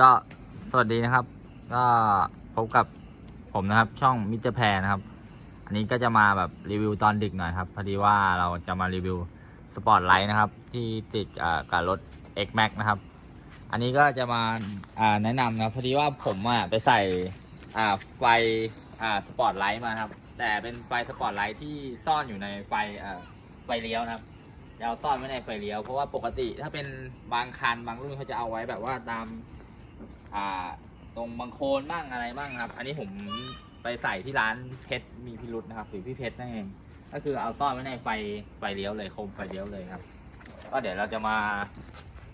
ก็สวัสดีนะครับ ก็พบกับผมนะครับ ช่องมิสเตอร์แพรนะครับ อันนี้ก็จะมาแบบรีวิวตอนดึกหน่อยครับ พอดีว่าเราจะมารีวิวสปอร์ตไลท์นะครับ ที่ติดกับรถ X Max นะครับ อันนี้ก็จะมาแนะนำนะพอดีว่าผมอะไปใส่ไฟสปอร์ตไลท์มาครับ แต่เป็นไฟสปอร์ตไลท์ที่ซ่อนอยู่ในไฟไฟเลี้ยวนะครับเอาซ่อนไว้ในไฟเลี้ยวเพราะว่าปกติถ้าเป็นบางคันบางรุ่นเขาจะเอาไว้แบบว่าตาม อ่าตรงบางโคนบ้างอะไรบ้างครับ อันนี้ผมไปใส่ที่ร้านเพชรมีพิรุษนะครับหรือพี่เพชรนั่นเองก็คือเอาซ่อนไว้ในไฟไฟเลี้ยวเลยโคมไฟเลี้ยวเลยครับ ก็เดี๋ยวเราจะมา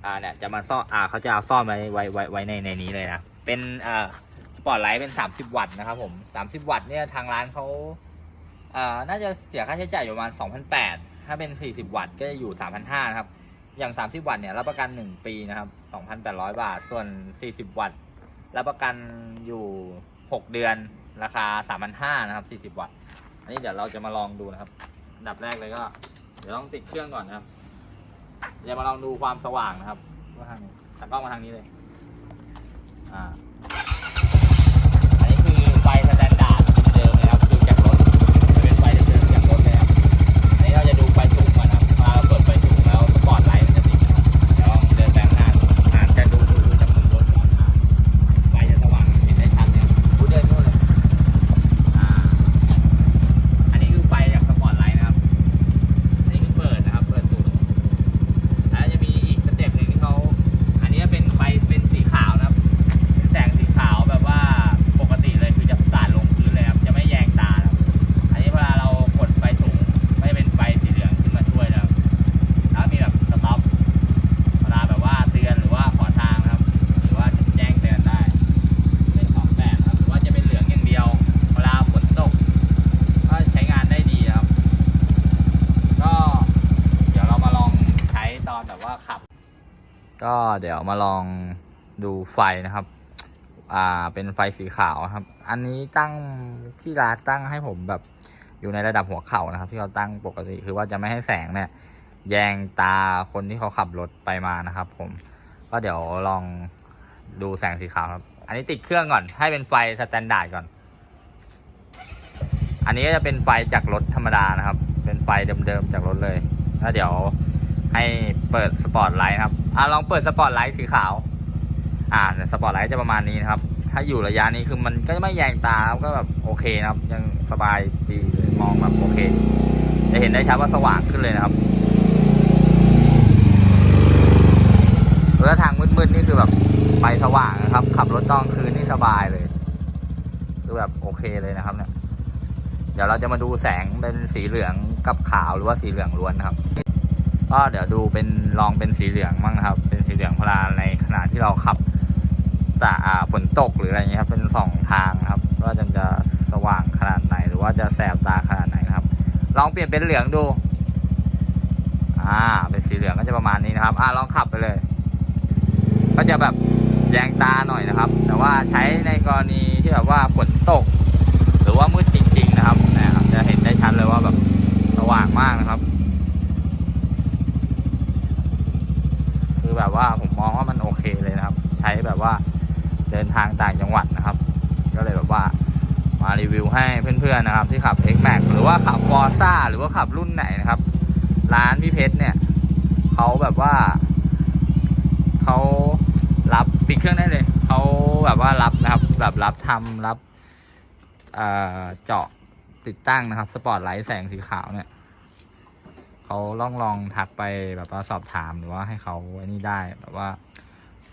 อ่าเนี่ยจะมาซ่อนอ่าเขาจะเอาซ่อนไว้ไว้ไว้ไว้ในในนี้เลยนะเป็นอ่าสปอร์ตไลท์เป็น 30 วัตต์นะครับผม 30 วัตต์เนี่ยทางร้านเขาอ่าน่าจะเสียค่าใช้จ่ายอยู่ประมาณ2,800ถ้าเป็น 40 วัตต์ก็จะอยู่3,500นะครับ อย่าง 30 วัตต์เนี่ยรับประกัน 1 ปีนะครับ 2,800 บาท ส่วน 40 วัตต์รับประกันอยู่ 6 เดือนราคา 3,500นะครับ 40 วัตต์ อันนี้เดี๋ยวเราจะมาลองดูนะครับดับแรกเลยก็ เดี๋ยวต้องติดเครื่องก่อนนะครับเดี๋ยวมาลองดูความสว่างนะครับว่าทางตัดกล้องมาทางนี้เลย อ่า ก็เดี๋ยวมาลองดูไฟนะครับ อ่า เป็นไฟสีขาวครับ อันนี้ตั้งที่ร้านตั้งให้ผมแบบอยู่ในระดับหัวเข่านะครับ ที่เราตั้งปกติคือว่าจะไม่ให้แสงเนี่ย แยงตาคนที่เขาขับรถไปมานะครับ ผม ก็เดี๋ยวลองดูแสงสีขาวครับ อันนี้ติดเครื่องก่อน ให้เป็นไฟสแตนดาร์ดก่อน อันนี้ก็จะเป็นไฟจากรถธรรมดานะครับ เป็นไฟเดิมๆจากรถเลย แล้วเดี๋ยว ให้เปิดสปอร์ตไลท์ครับ อ่าลองเปิดสปอร์ตไลท์สีขาว อ่าสปอร์ตไลท์จะประมาณนี้นะครับ ถ้าอยู่ระยะนี้คือมันก็ไม่แยงตาก็แบบโอเคนะครับ ยังสบายดีมองแบบโอเค จะเห็นได้ชัดว่าสว่างขึ้นเลยนะครับแล้วทางมืดๆนี่คือแบบไฟสว่างนะครับ ขับรถตอนกลางคืนนี่สบายเลย คือแบบโอเคเลยนะครับเนี่ยเดี๋ยวเราจะมาดูแสงเป็นสีเหลืองกับขาวหรือว่าสีเหลืองล้วนนะครับ ก็เดี๋ยวดูเป็นลองเป็นสีเหลืองบ้างนะครับ เป็นสีเหลืองเวลาในขณะที่เราขับแต่อ่าฝนตกหรืออะไรเงี้ยครับ เป็นสองทางครับว่าจะจะสว่างขนาดไหน หรือว่าจะแสบตาขนาดไหนนะครับ ลองเปลี่ยนเป็นเหลืองดู อ่า เป็นสีเหลืองก็จะประมาณนี้นะครับ อ่าลองขับไปเลย ก็จะแบบแยงตาหน่อยนะครับ แต่ว่าใช้ในกรณีที่แบบว่าฝนตก หรือว่ามืดจริง ๆ นะครับนะครับจะเห็นได้ชัดเลยว่าแบบสว่างมากนะครับ คือแบบว่าผมมองว่ามันโอเคเลยนะครับ ใช้แบบว่าเดินทางต่างจังหวัดนะครับ ก็เลยแบบว่ามารีวิวให้เพื่อนๆนะครับ ที่ขับ X Max หรือว่าขับ f o r z a หรือว่าขับรุ่นไหนนะครับ ร้านพี่เพชรเนี่ยเขาแบบว่าเขารับปิดเครื่องได้เลยเขาแบบว่ารับนะครับ แบบรับทำรับเอ่อเจาะติดตั้งนะครับ สปอร์ตไลท์แสงสีขาวเนี่ย เขาลองลองทักไปแบบว่าสอบถามหรือว่าให้เขาไอ้นี่ได้แบบว่า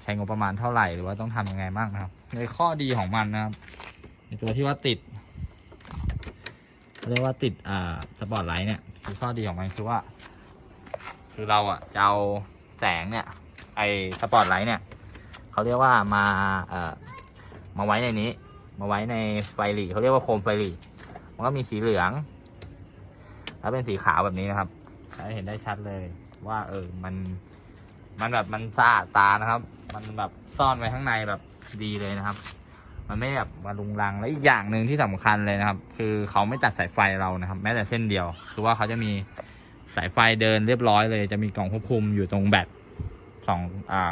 ใช้งบประมาณเท่าไหร่หรือว่าต้องทำยังไงบ้างนะครับ ในข้อดีของมันนะครับในตัวที่ว่าติดเรียกว่าติดอ่าสปอร์ตไลท์เนี่ยคือข้อดีของมันคือว่า คือเราอะจะเอาแสงเนี่ย ไอสปอร์ตไลท์เนี่ยเขาเรียกว่ามาเอ่อมาไว้ในนี้ มาไว้ในไฟหลีเขาเรียกว่าโคมไฟหลีมันก็มีสีเหลือง แล้วเป็นสีขาวแบบนี้นะครับ เห็นได้ชัดเลย ว่า เออ มัน มันแบบมันสะอาดตานะครับ มันแบบซ่อนไว้ข้างในแบบดีเลยนะครับ มันไม่แบบมาลุงรังและอีกอย่างหนึ่งที่สำคัญเลยนะครับ คือเขาไม่ตัดสายไฟเรานะครับ แม้แต่เส้นเดียว คือว่าเขาจะมีสายไฟเดินเรียบร้อยเลย จะมีกล่องควบคุมอยู่ตรงแบตสองอ่า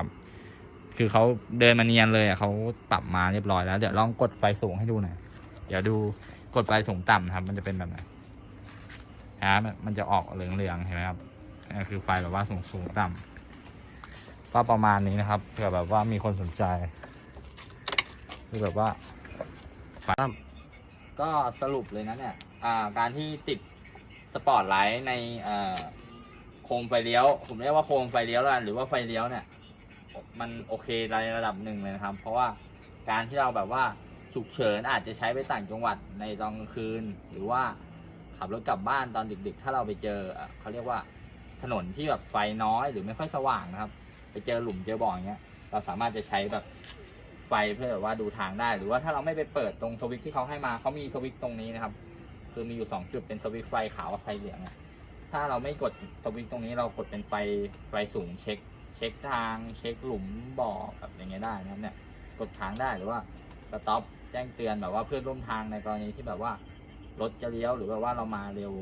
คือเขาเดินมาเนียนเลยอะเขาปรับมาเรียบร้อยแล้ว เดี๋ยวลองกดไฟสูงให้ดูหน่อย เดี๋ยวดูกดไฟสูงต่ำนะครับ มันจะเป็นแบบไหน นะมันมันจะออกเหลืองๆเห็นไหมครับนี่คือไฟแบบว่าสูงสูงต่ำก็ประมาณนี้นะครับเผื่อแบบว่ามีคนสนใจคือแบบว่าก็สรุปเลยนะเนี่ยอ่าการที่ติดสปอร์ตไลท์ในโคมไฟเลี้ยว ผมเรียกว่าโคมไฟเลี้ยวแล้วกันหรือว่าไฟเลี้ยวเนี่ย มันโอเคในระดับหนึ่งเลยนะครับ เพราะว่าการที่เราแบบว่าฉุกเฉินอาจจะใช้ไปต่างจังหวัดในตอนกลางคืน หรือว่า ขับรถกลับบ้านตอนดึกๆ ถ้าเราไปเจอเอ่อเขาเรียกว่าถนนที่แบบไฟน้อยหรือไม่ค่อยสว่างนะครับ ไปเจอหลุมเจอบ่ออย่างเงี้ย เราสามารถจะใช้แบบไฟเพื่อแบบว่าดูทางได้ หรือว่าถ้าเราไม่ไปเปิดตรงสวิตช์ที่เขาให้มาเขามีสวิตช์ตรงนี้นะครับ คือมีอยู่สองจุดเป็นสวิตช์ไฟขาวกับไฟเหลืองถ้าเราไม่กดสวิตช์ตรงนี้เรากดเป็นไฟไฟสูงเช็ค เช็คทางเช็คหลุมบ่อแบบอย่างเงี้ยได้นะครับเนี่ยกดค้างได้หรือว่าสต็อปแจ้งเตือนแบบว่าเพื่อนร่วมทางในกรณีที่แบบว่า รถจะเลี้ยวหรือแบบว่าเรามาเร็ว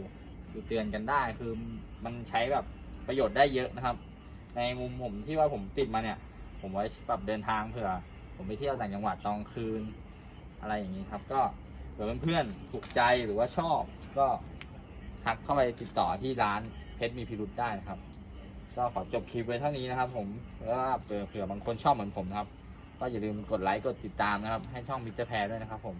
คือเตือนกันได้คือมันใช้แบบประโยชน์ได้เยอะนะครับ ในมุมผมที่ว่าผมติดมาเนี่ย ผมไว้แบบเดินทางเผื่อ ผมไปเที่ยวต่างจังหวัดตอนคืน อะไรอย่างนี้ครับ ก็เผื่อเพื่อนๆถูกใจหรือว่าชอบก็ทักเข้าไปติดต่อที่ร้านเพชรมีพิรุธได้นะครับ ก็ขอจบคลิปไว้เท่านี้นะครับ ผมแล้วเผื่อเผื่อบางคนชอบเหมือนผมนะครับ ก็อย่าลืมกดไลค์กดติดตามนะครับ ให้ช่องมิสเตอร์แพรด้วยนะครับผม